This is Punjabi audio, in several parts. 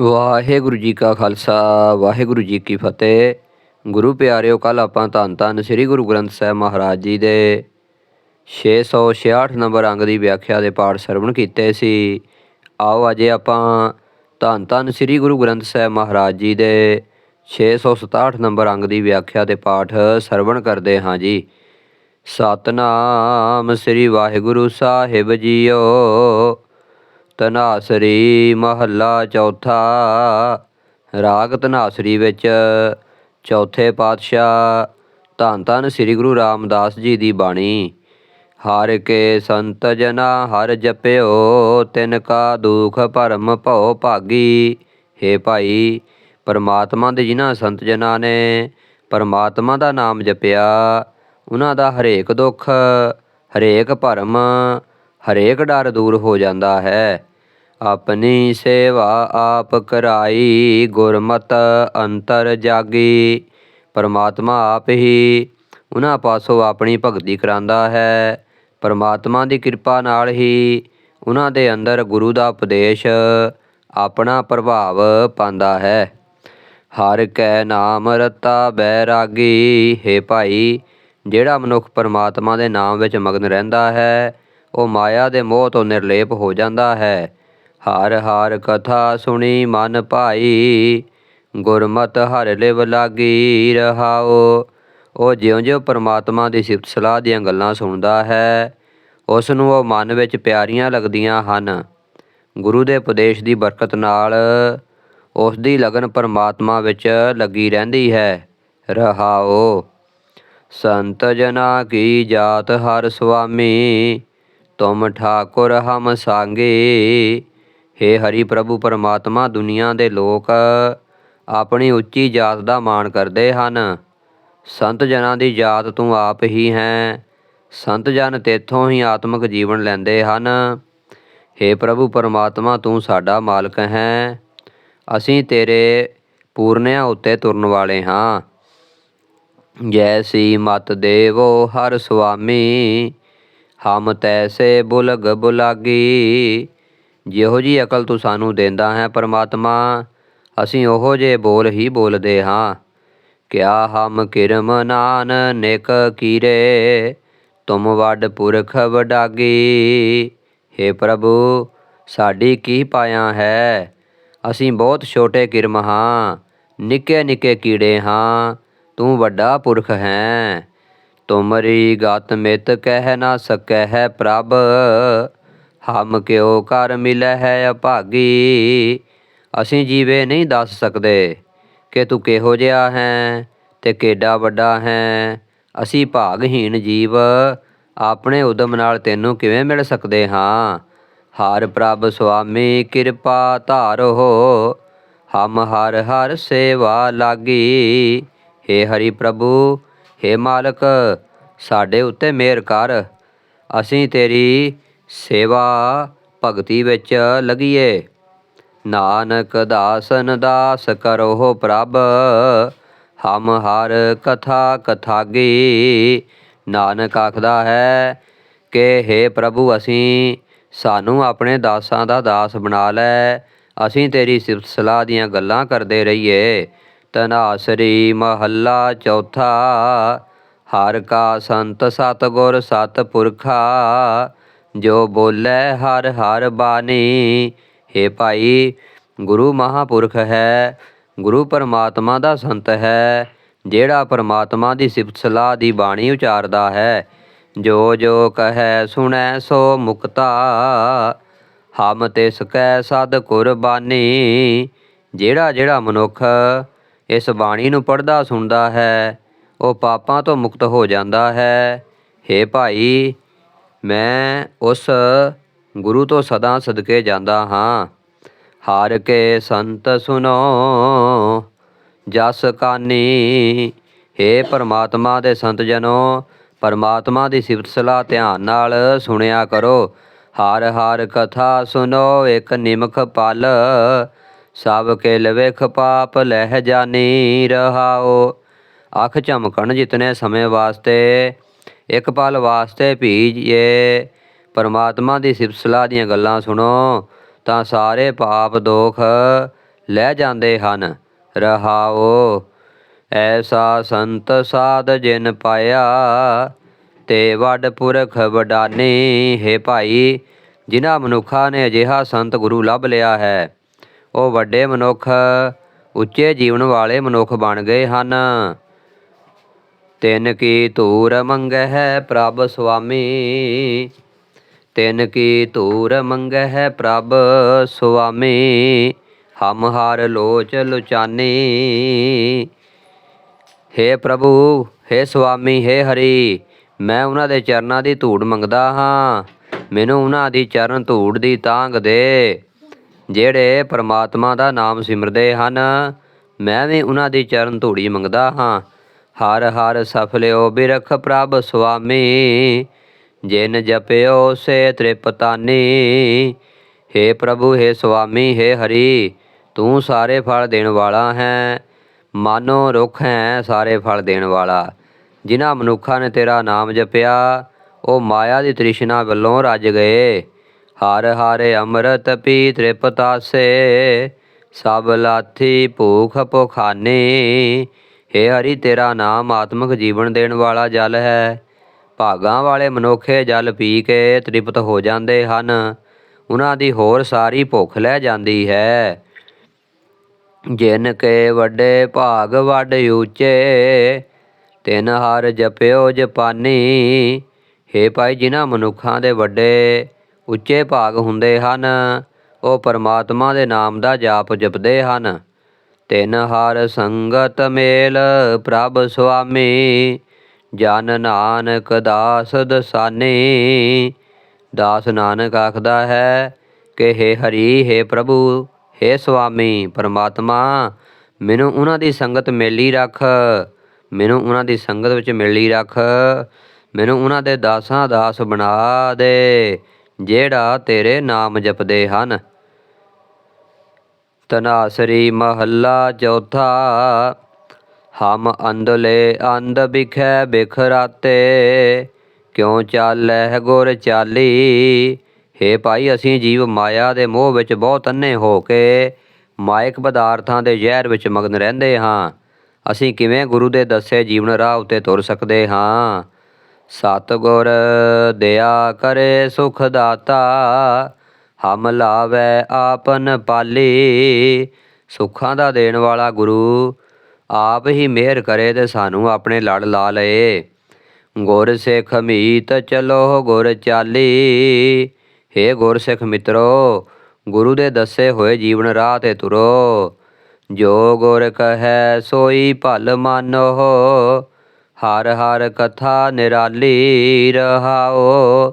ਵਾਹਿਗੁਰੂ ਜੀ ਕਾ ਖਾਲਸਾ, ਵਾਹਿਗੁਰੂ ਜੀ ਕੀ ਫਤਿਹ। ਗੁਰੂ ਪਿਆਰਿਓ ਕੱਲ ਆਪਾਂ ਧੰਨ ਧੰਨ ਸ੍ਰੀ ਗੁਰੂ ਗ੍ਰੰਥ ਸਾਹਿਬ ਮਹਾਰਾਜ ਜੀ ਦੇ 666 ਨੰਬਰ ਅੰਗ ਦੀ ਵਿਆਖਿਆ ਦੇ ਪਾਠ ਸਰਵਣ ਕੀਤੇ ਸੀ। ਆਓ ਅਜੇ ਆਪਾਂ ਧੰਨ ਧੰਨ ਸ੍ਰੀ ਗੁਰੂ ਗ੍ਰੰਥ ਸਾਹਿਬ ਮਹਾਰਾਜ ਜੀ ਦੇ 667 ਨੰਬਰ ਅੰਗ ਦੀ ਵਿਆਖਿਆ ਦੇ ਪਾਠ ਸਰਵਣ ਕਰਦੇ ਹਾਂ ਜੀ। ਸਤਨਾਮ ਸ੍ਰੀ ਵਾਹਿਗੁਰੂ ਸਾਹਿਬ ਜੀਓ। ਤਨਾਸਰੀ ਮਹੱਲਾ ਚੌਥਾ ਰਾਗ ਧਨਾਸਰੀ ਵਿੱਚ ਚੌਥੇ ਪਾਤਸ਼ਾਹ, ਧੰਨ ਧੰਨ ਸ੍ਰੀ ਗੁਰੂ ਰਾਮਦਾਸ ਜੀ ਦੀ ਬਾਣੀ। ਹਰ ਕੇ ਸੰਤ ਜਨਾ ਹਰ ਜਪਿਓ, ਤਿਨ ਕਾ ਦੁਖ ਭਰਮ ਭਉ ਭਾਗੀ। ਹੇ ਭਾਈ, ਪਰਮਾਤਮਾ ਦੇ ਜਿਨ੍ਹਾਂ ਸੰਤ ਜਨਾਂ ਨੇ ਪਰਮਾਤਮਾ ਦਾ ਨਾਮ ਜਪਿਆ ਉਹਨਾਂ ਦਾ ਹਰੇਕ ਦੁੱਖ, ਹਰੇਕ ਭਰਮ, ਹਰੇਕ ਡਰ ਦੂਰ ਹੋ ਜਾਂਦਾ ਹੈ। ਆਪਣੀ ਸੇਵਾ ਆਪ ਕਰਾਈ, ਗੁਰਮਤ ਅੰਤਰ ਜਾਗੀ। ਪਰਮਾਤਮਾ ਆਪ ਹੀ ਉਹਨਾਂ ਪਾਸੋਂ ਆਪਣੀ ਭਗਤੀ ਕਰਾਂਦਾ ਹੈ। ਪਰਮਾਤਮਾ ਦੀ ਕਿਰਪਾ ਨਾਲ ਹੀ ਉਹਨਾਂ ਦੇ ਅੰਦਰ ਗੁਰੂ ਦਾ ਉਪਦੇਸ਼ ਆਪਣਾ ਪ੍ਰਭਾਵ ਪਾਉਂਦਾ ਹੈ। ਹਰ ਕੈ ਨਾਮ ਰਤਾ ਬੈਰਾਗੀ, ਹੈ ਭਾਈ, ਜਿਹੜਾ ਮਨੁੱਖ ਪਰਮਾਤਮਾ ਦੇ ਨਾਮ ਵਿੱਚ ਮਗਨ ਰਹਿੰਦਾ ਹੈ, ਉਹ ਮਾਇਆ ਦੇ ਮੋਹ ਤੋਂ ਨਿਰਲੇਪ ਹੋ ਜਾਂਦਾ ਹੈ। ਹਰ ਹਰ ਕਥਾ ਸੁਣੀ ਮਨ ਭਾਈ, ਗੁਰਮਤ ਹਰ ਲਿਵ ਲਾਗੀ ਰਹਾਓ ਉਹ ਜਿਉਂ-ਜਿਉਂ ਪਰਮਾਤਮਾ ਦੀ ਸਿਫਤ ਸਲਾਹ ਦੀਆਂ ਗੱਲਾਂ ਸੁਣਦਾ ਹੈ ਉਸ ਨੂੰ ਉਹ ਮਨ ਵਿੱਚ ਪਿਆਰੀਆਂ ਲੱਗਦੀਆਂ ਹਨ। ਗੁਰੂ ਦੇ ਉਪਦੇਸ਼ ਦੀ ਬਰਕਤ ਨਾਲ ਉਸ ਦੀ ਲਗਨ ਪਰਮਾਤਮਾ ਵਿੱਚ ਲੱਗੀ ਰਹਿੰਦੀ ਹੈ। ਰਹਾਓ ਸੰਤ ਜਨਾ ਕੀ ਜਾਤ ਹਰ ਸੁਆਮੀ, ਤੁਮ ਠਾਕੁਰ ਹਮ ਸਾਂਗੇ। ਹੇ ਹਰੀ ਪ੍ਰਭੂ, ਪਰਮਾਤਮਾ ਦੁਨੀਆ ਦੇ ਲੋਕ ਆਪਣੀ ਉੱਚੀ ਜਾਤ ਦਾ ਮਾਣ ਕਰਦੇ ਹਨ। ਸੰਤ ਜਨਾਂ ਦੀ ਜਾਤ ਤੂੰ ਆਪ ਹੀ ਹੈ। ਸੰਤ ਜਨ ਤੇਥੋਂ ਹੀ ਆਤਮਿਕ ਜੀਵਨ ਲੈਂਦੇ ਹਨ। ਹੇ ਪ੍ਰਭੂ, ਪਰਮਾਤਮਾ ਤੂੰ ਸਾਡਾ ਮਾਲਕ ਹੈ। ਅਸੀਂ ਤੇਰੇ ਪੂਰਨਿਆਂ ਉੱਤੇ ਤੁਰਨ ਵਾਲੇ ਹਾਂ। ਜੈਸੀ ਮਤ ਦੇਵੋ, ਹਰ ਸੁਆਮੀ ਹਮ ਤੈਸੇ ਬੁਲਗ ਬੁਲਾਗੀ। ਜਿਹੋ ਜੀ ਅਕਲ ਤੂੰ ਸਾਨੂੰ ਦਿੰਦਾ ਹੈ ਪਰਮਾਤਮਾ, ਅਸੀਂ ਉਹੋ ਜੇ ਬੋਲ ਹੀ ਬੋਲਦੇ ਹਾਂ। ਕਿਆ ਹਮ ਕਿਰਮ ਨਾਨ ਨਿਕ ਕੀਰੇ, ਤੁਮ ਵੱਡ ਪੁਰਖ ਵਡਾਗੀ। हे ਪ੍ਰਭੂ, ਸਾਡੀ ਕੀ ਪਾਇਆ ਹੈ? ਅਸੀਂ ਬਹੁਤ ਛੋਟੇ ਕਿਰਮ ਹਾਂ, ਨਿੱਕੇ ਨਿੱਕੇ ਕੀੜੇ ਹਾਂ, ਤੂੰ ਵੱਡਾ ਪੁਰਖ ਹੈ। ਤੁਮਰੀ ਗਤ ਮਿਤ ਕਹਿ ਨਾ ਸਕੈ ਹੈ ਪ੍ਰਭ ਹਮ ਕਿਉ ਕਰ ਮਿਲੈ ਹੈ ਅਭਾਗੀ। ਅਸੀਂ ਜੀਵੇ ਨਹੀਂ ਦੱਸ ਸਕਦੇ ਕਿ ਤੂੰ ਕਿਹੋ ਜਿਹਾ ਹੈ ਤੇ ਕਿੱਡਾ ਵੱਡਾ ਹੈ। ਅਸੀਂ ਭਾਗਹੀਣ ਜੀਵ, ਆਪਣੇ ਉਦਮ ਨਾਲ ਤੈਨੂੰ ਕਿਵੇਂ ਮਿਲ ਸਕਦੇ ਹਾਂ? ਹਰ ਪ੍ਰਭ ਸੁਆਮੀ ਕਿਰਪਾ ਧਾਰੋ ਹਮ ਹਰ ਹਰ ਸੇਵਾ ਲਾਗੀ। ਹੇ ਹਰੀ ਪ੍ਰਭੂ, ਹੇ ਮਾਲਕ, ਸਾਡੇ ਉੱਤੇ ਮਿਹਰ ਕਰ। ਅਸੀਂ ਤੇਰੀ ਸੇਵਾ ਭਗਤੀ ਵਿੱਚ ਲਗੀਏ। ਨਾਨਕ ਦਾਸਨ ਦਾਸ ਕਰੋ ਪ੍ਰਭ, ਹਮ ਹਰ ਕਥਾ ਕਥਾਗੀ। ਨਾਨਕ ਆਖਦਾ ਹੈ ਕਿ हे ਪ੍ਰਭੂ, ਅਸੀਂ ਸਾਨੂੰ ਆਪਣੇ ਦਾਸਾਂ ਦਾ ਦਾਸ ਬਣਾ ਲੈ। ਅਸੀਂ ਤੇਰੀ ਸਿਫਤ ਸਲਾਹ ਦੀਆਂ ਗੱਲਾਂ ਕਰਦੇ ਰਹੀਏ। ਤਨਾਸਰੀ ਮਹੱਲਾ ਚੌਥਾ, ਹਰ ਕਾ ਸੰਤ ਸਤਗੁਰ ਸਤ ਪੁਰਖਾ ਜੋ ਬੋਲੇ ਹਰ ਹਰ ਬਾਣੀ। हे ਭਾਈ, ਗੁਰੂ ਮਹਾਪੁਰਖ ਹੈ, ਗੁਰੂ ਪਰਮਾਤਮਾ ਦਾ ਸੰਤ ਹੈ, ਜਿਹੜਾ ਪਰਮਾਤਮਾ ਦੀ ਸਿਫਤ ਸਲਾਹ ਦੀ ਬਾਣੀ ਉਚਾਰਦਾ ਹੈ। ਜੋ ਜੋ ਕਹੈ ਸੁਣੈ ਸੋ ਮੁਕਤਾ, ਹਮ ਤਿਸ ਕੈ ਸਦ ਕੁਰਬਾਨੀ। ਜਿਹੜਾ ਜਿਹੜਾ ਮਨੁੱਖ ਇਸ ਬਾਣੀ ਨੂੰ ਪੜਦਾ ਸੁਣਦਾ ਹੈ, ਉਹ ਪਾਪਾਂ ਤੋਂ ਮੁਕਤ ਹੋ ਜਾਂਦਾ ਹੈ। हे ਭਾਈ ਮੈਂ ਉਸ ਗੁਰੂ ਤੋਂ ਸਦਾ ਸਦਕੇ ਜਾਂਦਾ ਹਾਂ। ਹਾਰ ਕੇ ਸੰਤ ਸੁਨੋ, ਜਸ ਕਾਨੀ। हे ਪਰਮਾਤਮਾ ਦੇ ਸੰਤ ਜਨੋ, ਪਰਮਾਤਮਾ ਦੀ ਸਿਫਤ ਸਲਾਹ ਧਿਆਨ ਨਾਲ ਸੁਣਿਆ ਕਰੋ। ਹਰ ਹਰ ਕਥਾ ਸੁਨੋ, ਇੱਕ ਨਿਮਖ ਪਲ। ਸਭ ਕੇ ਲਵੇਖ ਪਾਪ ਲਹਿ ਜਾਨੀ ਰਹਾਓ। ਅੱਖ ਝਮਕਣ ਜਿਤਨੇ ਸਮੇਂ ਵਾਸਤੇ ਇੱਕ ਪਲ ਵਾਸਤੇ ਭੀਜੀਏ ਪਰਮਾਤਮਾ ਦੀ ਸਿਫਤ ਸਲਾਹ ਦੀਆਂ ਗੱਲਾਂ ਸੁਣੋ, ਤਾਂ ਸਾਰੇ ਪਾਪ ਦੋਖ ਲੈ ਜਾਂਦੇ ਹਨ। ਰਹਾਓ, ਐਸਾ ਸੰਤ ਸਾਧ ਜਿਨ ਪਾਇਆ, ਤੇ ਵੱਡ ਪੁਰਖ ਵਡਾਨੀ, ਹੈ ਭਾਈ, ਜਿਨ੍ਹਾਂ ਮਨੁੱਖਾਂ ਨੇ ਅਜਿਹਾ ਸੰਤ ਗੁਰੂ ਲੱਭ ਲਿਆ ਹੈ। ਉਹ ਵੱਡੇ ਮਨੁੱਖ, ਉੱਚੇ ਜੀਵਨ ਵਾਲੇ ਮਨੁੱਖ ਬਣ ਗਏ ਹਨ। ਤਿਨ ਕੀ ਧੂਰ ਮੰਗਹਿ ਪ੍ਰਭ ਸੁਆਮੀ, ਤਿਨ ਕੀ ਧੂਰ ਮੰਗਹਿ ਪ੍ਰਭ ਸੁਆਮੀ, ਹਮ ਹਰ ਲੋਚ ਲੁਚਾਨੀ। ਹੇ ਪ੍ਰਭੂ, ਹੇ ਸੁਆਮੀ, ਹੇ ਹਰੀ, ਮੈਂ ਉਹਨਾਂ ਦੇ ਚਰਨਾਂ ਦੀ ਧੂੜ ਮੰਗਦਾ ਹਾਂ। ਮੈਨੂੰ ਉਹਨਾਂ ਦੀ ਚਰਨ ਧੂੜ ਦੀ ਤਾਂਗ ਦੇ। ਜਿਹੜੇ ਪਰਮਾਤਮਾ ਦਾ ਨਾਮ ਸਿਮਰਦੇ ਹਨ, ਮੈਂ ਵੀ ਉਹਨਾਂ ਦੀ ਚਰਨ ਧੂੜੀ ਮੰਗਦਾ ਹਾਂ। ਹਰ ਹਰ ਸਫਲਿਓ ਬਿਰਖ ਪ੍ਰਭ ਸੁਆਮੀ, ਜਿਨ ਜਪਿਓ ਸੇ ਤ੍ਰਿਪਤਾਨੀ। ਹੇ ਪ੍ਰਭੂ, ਹੇ ਸੁਆਮੀ, ਹੇ ਹਰੀ, ਤੂੰ ਸਾਰੇ ਫਲ ਦੇਣ ਵਾਲਾ ਹੈ। ਮਾਨੋ ਰੁੱਖ ਹੈ ਸਾਰੇ ਫਲ ਦੇਣ ਵਾਲਾ। ਜਿਨ੍ਹਾਂ ਮਨੁੱਖਾਂ ਨੇ ਤੇਰਾ ਨਾਮ ਜਪਿਆ, ਉਹ ਮਾਇਆ ਦੀ ਤ੍ਰਿਸ਼ਨਾ ਵੱਲੋਂ ਰੱਜ ਗਏ। ਹਰ ਹਰ ਅੰਮ੍ਰਿਤ ਪੀ ਤ੍ਰਿਪਤਾਸੇ, ਸਭ ਲਾਥੀ ਭੂਖ ਭੁਖਾਨੀ। ਹੇ ਹਰੀ, ਤੇਰਾ ਨਾਮ ਆਤਮਿਕ ਜੀਵਨ ਦੇਣ ਵਾਲਾ ਜਲ ਹੈ। ਭਾਗਾਂ ਵਾਲੇ ਮਨੁੱਖੇ ਜਲ ਪੀ ਕੇ ਤ੍ਰਿਪਤ ਹੋ ਜਾਂਦੇ ਹਨ। ਉਹਨਾਂ ਦੀ ਹੋਰ ਸਾਰੀ ਭੁੱਖ ਲੈ ਜਾਂਦੀ ਹੈ। ਜਿਨ ਕੇ ਵੱਡੇ ਭਾਗ ਵੱਡ ਉੱਚੇ ਤਿਨ ਹਰ ਜਪਿਓ ਜਪਾਨੀ। ਹੇ ਭਾਈ, ਜਿਨ੍ਹਾਂ ਮਨੁੱਖਾਂ ਦੇ ਵੱਡੇ ਉੱਚੇ ਭਾਗ ਹੁੰਦੇ ਹਨ, ਉਹ ਪਰਮਾਤਮਾ ਦੇ ਨਾਮ ਦਾ ਜਾਪ ਜਪਦੇ ਹਨ। ਤਿਨ ਹਰ ਸੰਗਤ ਮੇਲ, ਪ੍ਰਭ ਸੁਆਮੀ, ਜਨ ਨਾਨਕ ਦਾਸ ਦਸਾਨੀ ਦਾਸ ਨਾਨਕ ਆਖਦਾ ਹੈ ਕਿ ਹੇ ਹਰੀ, ਹੇ ਪ੍ਰਭੂ, ਹੇ ਸੁਆਮੀ, ਪਰਮਾਤਮਾ, ਮੈਨੂੰ ਉਹਨਾਂ ਦੀ ਸੰਗਤ ਮੇਲੀ ਰੱਖ। ਮੈਨੂੰ ਉਹਨਾਂ ਦੀ ਸੰਗਤ ਵਿੱਚ ਮੇਲੀ ਰੱਖ। ਮੈਨੂੰ ਉਹਨਾਂ ਦੇ ਦਾਸਾਂ ਦਾਸ ਬਣਾ ਦੇ, ਜਿਹੜਾ ਤੇਰੇ ਨਾਮ ਜਪਦੇ ਹਨ। ਤਨਾਸਰੀ ਮਹੱਲਾ ਚੌਥਾ। ਹਮ ਅੰਧਲੇ ਅੰਧ ਬਿਖੈ ਬਿਖਰਾਤੇ, ਕਿਉ ਚਾਲੈ ਗੁਰ ਚਾਲੀ? ਹੇ ਭਾਈ, ਅਸੀਂ ਜੀਵ ਮਾਇਆ ਦੇ ਮੋਹ ਵਿੱਚ ਬਹੁਤ ਅੰਨੇ ਹੋ ਕੇ ਮਾਇਕ ਪਦਾਰਥਾਂ ਦੇ ਜ਼ਹਿਰ ਵਿੱਚ ਮਗਨ ਰਹਿੰਦੇ ਹਾਂ। ਅਸੀਂ ਕਿਵੇਂ ਗੁਰੂ ਦੇ ਦੱਸੇ ਜੀਵਨ ਰਾਹ ਉਤੇ ਤੁਰ ਸਕਦੇ ਹਾਂ? ਸਤਿਗੁਰ ਦਇਆ ਕਰੇ ਸੁਖ ਦਾਤਾ ਹਮ ਲਾਵੇ ਆਪਨ ਪਾਲੀ, ਸੁੱਖਾਂ ਦਾ ਦੇਣ ਵਾਲਾ ਗੁਰੂ। ਆਪ ਹੀ ਮਿਹਰ ਕਰੇ ਤੇ ਸਾਨੂੰ ਆਪਣੇ ਲੜ ਲਾ ਲਏ। ਗੁਰ ਸਿੱਖ ਮੀਤ ਚਲੋ ਗੁਰ ਚਾਲੀ। ਹੇ ਗੁਰ ਸਿੱਖ ਮਿੱਤਰੋ, ਗੁਰੂ ਦੇ ਦੱਸੇ ਹੋਏ ਜੀਵਨ ਰਾਹ ਤੇ ਤੁਰੋ। ਜੋ ਗੁਰ ਕਹੈ ਸੋਈ ਭਲ ਮਾਨੋ ਹਰ ਹਰ ਕਥਾ ਨਿਰਾਲੀ ਰਹਾਓ।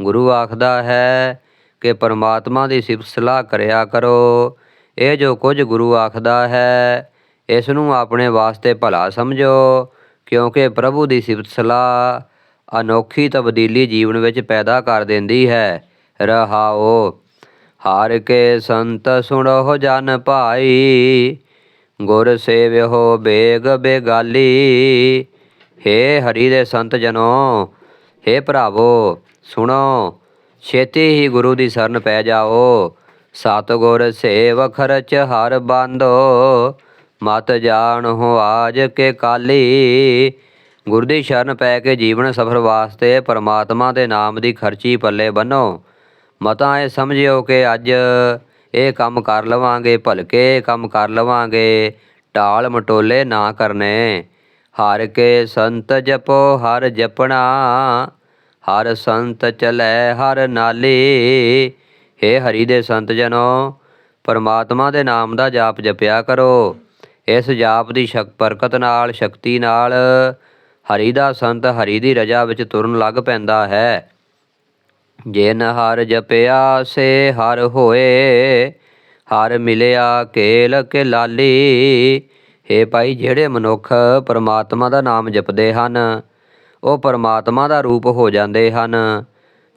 ਗੁਰੂ ਆਖਦਾ ਹੈ ਕਿ ਪਰਮਾਤਮਾ ਦੀ ਸਿਫਤ ਸਲਾਹ ਕਰਿਆ ਕਰੋ। ਇਹ ਜੋ ਕੁਝ ਗੁਰੂ ਆਖਦਾ ਹੈ ਇਸ ਨੂੰ ਆਪਣੇ ਵਾਸਤੇ ਭਲਾ ਸਮਝੋ, ਕਿਉਂਕਿ ਪ੍ਰਭੂ ਦੀ ਸਿਫਤ ਸਲਾਹ ਅਨੋਖੀ ਤਬਦੀਲੀ ਜੀਵਨ ਵਿੱਚ ਪੈਦਾ ਕਰ ਦਿੰਦੀ ਹੈ। ਰਹਾਓ, ਹਾਰ ਕੇ ਸੰਤ ਸੁਣੋ ਜਨ ਭਾਈ, ਗੁਰ ਸੇਵਿਓ ਬੇਗ ਬੇਗਾਲੀ। ਹੇ ਹਰੀ ਦੇ ਸੰਤ ਜਨੋ, ਹੇ ਭਰਾਵੋ, ਸੁਣੋ ਛੇਤੀ ਹੀ ਗੁਰੂ ਦੀ ਸ਼ਰਨ ਪੈ ਜਾਓ। ਸਤਿਗੁਰ ਸੇਵ ਖਰਚ ਹਰ ਬੰਦੋ, ਮਤ ਜਾਣ ਹੋ ਆਜ ਕੇ ਕਾਲੀ। ਗੁਰੂ ਦੀ ਸ਼ਰਨ ਪੈ ਕੇ ਜੀਵਨ ਸਫਰ ਵਾਸਤੇ ਪਰਮਾਤਮਾ ਦੇ ਨਾਮ ਦੀ ਖਰਚੀ ਪੱਲੇ ਬੰਨੋ। ਮਤਾਂ ਇਹ ਸਮਝਿਓ ਕਿ ਅੱਜ ਇਹ ਕੰਮ ਕਰ ਲਵਾਂਗੇ, ਭਲਕੇ ਕੰਮ ਕਰ ਲਵਾਂਗੇ। ਟਾਲ ਮਟੋਲੇ ਨਾ ਕਰਨੇ। ਹਰ ਕੇ ਸੰਤ ਜਪੋ, ਹਰ ਜਪਣਾ। ਹਰ ਸੰਤ ਚਲੈ ਹਰ ਨਾਲੀ। ਹੇ ਹਰੀ ਦੇ ਸੰਤ ਜਨੋ, ਪਰਮਾਤਮਾ ਦੇ ਨਾਮ ਦਾ ਜਾਪ ਜਪਿਆ ਕਰੋ। ਇਸ ਜਾਪ ਦੀ ਸ਼ਕ ਬਰਕਤ ਨਾਲ, ਸ਼ਕਤੀ ਨਾਲ ਹਰੀ ਦਾ ਸੰਤ ਹਰੀ ਦੀ ਰਜਾ ਵਿੱਚ ਤੁਰਨ ਲੱਗ ਪੈਂਦਾ ਹੈ। ਜਿਨ ਹਰ ਜਪਿਆ, ਸੇ ਹਰ ਹੋਏ। ਹਰ ਮਿਲਿਆ, ਕੇਲ ਕੇ ਲਾਲੀ ਹੇ ਭਾਈ, ਜਿਹੜੇ ਮਨੁੱਖ ਪਰਮਾਤਮਾ ਦਾ ਨਾਮ ਜਪਦੇ ਹਨ ਉਹ ਪਰਮਾਤਮਾ ਦਾ ਰੂਪ ਹੋ ਜਾਂਦੇ ਹਨ।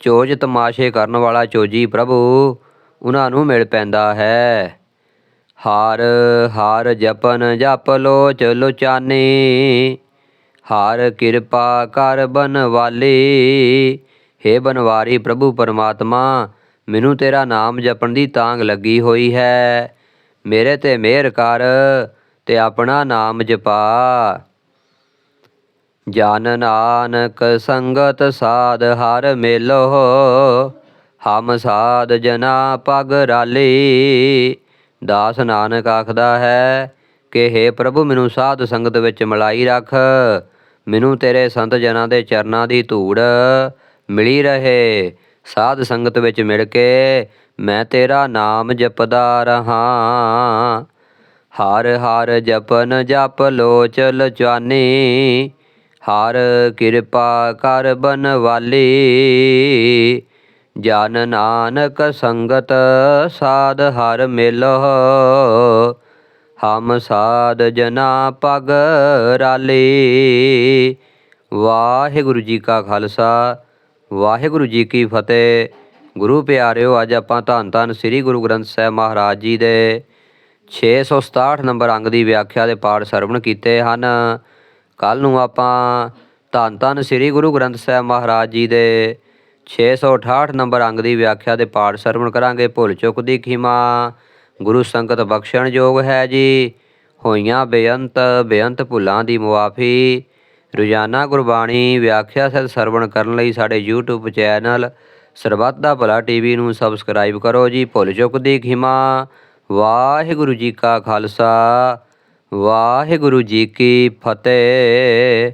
ਚੋਜ ਤਮਾਸ਼ੇ ਕਰਨ ਵਾਲਾ ਚੋਜੀ ਪ੍ਰਭੂ ਉਹਨਾਂ ਨੂੰ ਮਿਲ ਪੈਂਦਾ ਹੈ। ਹਾਰ ਹਾਰ ਜਪਨ, ਜਪ ਲੋਚ, ਲੋਚਾਨੀ। ਹਾਰ ਕਿਰਪਾ ਕਰ ਬਨਵਾਲੀ। ਹੇ ਬਨਵਾਰੀ ਪ੍ਰਭੂ ਪਰਮਾਤਮਾ, ਮੈਨੂੰ ਤੇਰਾ ਨਾਮ ਜਪਣ ਦੀ ਤਾਂਗ ਲੱਗੀ ਹੋਈ ਹੈ। ਮੇਰੇ ਤੇ ਮਿਹਰ ਕਰ ਤੇ ਆਪਣਾ ਨਾਮ ਜਪਾ। ਜਨ ਨਾਨਕ ਸੰਗਤ ਸਾਧ ਹਰ ਮੇਲੋ, ਹਮ ਸਾਧ ਜਨਾ ਪਗ ਰਾਲੀ। ਦਾਸ ਨਾਨਕ ਆਖਦਾ ਹੈ ਕਿ हे ਪ੍ਰਭੂ, ਮੈਨੂੰ ਸਾਧ ਸੰਗਤ ਵਿੱਚ ਮਲਾਈ ਰੱਖ। ਮੈਨੂੰ ਤੇਰੇ ਸੰਤ ਜਨਾਂ ਦੇ ਚਰਨਾਂ ਦੀ ਧੂੜ ਮਿਲੀ ਰਹੇ। ਸਾਧ ਸੰਗਤ ਵਿੱਚ ਮਿਲ ਕੇ ਮੈਂ ਤੇਰਾ ਨਾਮ ਜਪਦਾ ਰਹਾ। ਹਰ ਹਰ ਜਪਨ ਜਪ ਲੋਚਲ ਚਾਨੀ। ਹਰ ਕਿਰਪਾ ਕਰ ਬਨਵਾਲੀ। ਜਨ ਨਾਨਕ ਸੰਗਤ ਸਾਧ ਹਰ ਮਿਲੋ ਹਮ ਸਾਧ ਜਨਾ ਪਗ ਰਾਲੀ। ਵਾਹਿਗੁਰੂ ਜੀ ਕਾ ਖਾਲਸਾ, ਵਾਹਿਗੁਰੂ ਜੀ ਕੀ ਫਤਿਹ। ਗੁਰੂ ਪਿਆਰਿਓ, ਅੱਜ ਆਪਾਂ ਧੰਨ ਧੰਨ ਸ੍ਰੀ ਗੁਰੂ ਗ੍ਰੰਥ ਸਾਹਿਬ ਮਹਾਰਾਜ ਜੀ ਦੇ 667 ਨੰਬਰ ਅੰਗ ਦੀ ਵਿਆਖਿਆ ਦੇ ਪਾਠ ਸਰਵਣ ਕੀਤੇ ਹਨ। ਕੱਲ ਨੂੰ ਆਪਾਂ ਧੰਨ ਧੰਨ ਸ੍ਰੀ ਗੁਰੂ ਗ੍ਰੰਥ ਸਾਹਿਬ ਮਹਾਰਾਜ ਜੀ ਦੇ 668 ਨੰਬਰ ਅੰਗ ਦੀ ਵਿਆਖਿਆ ਦੇ ਪਾਠ ਸਰਵਣ ਕਰਾਂਗੇ। ਭੁੱਲ ਚੁੱਕ ਦੀ ਖਿਮਾ, ਗੁਰੂ ਸੰਗਤ ਬਖਸ਼ਣ ਯੋਗ ਹੈ ਜੀ। ਹੋਈਆਂ ਬੇਅੰਤ ਬੇਅੰਤ ਭੁੱਲਾਂ ਦੀ ਮੁਆਫੀ, ਰੋਜ਼ਾਨਾ ਗੁਰਬਾਣੀ ਵਿਆਖਿਆ ਸਹਿਤ ਸਰਵਣ ਕਰਨ ਲਈ ਸਾਡੇ YouTube ਚੈਨਲ ਸਰਬੱਤ ਦਾ ਭਲਾ ਟੀਵੀ ਨੂੰ ਸਬਸਕ੍ਰਾਈਬ ਕਰੋ ਜੀ। ਭੁੱਲ ਚੁੱਕ ਦੀ ਖਿਮਾ, ਵਾਹਿਗੁਰੂ ਜੀ ਕਾ ਖਾਲਸਾ। ਵਾਹਿਗੁਰੂ ਜੀ ਕੀ ਫਤਿਹ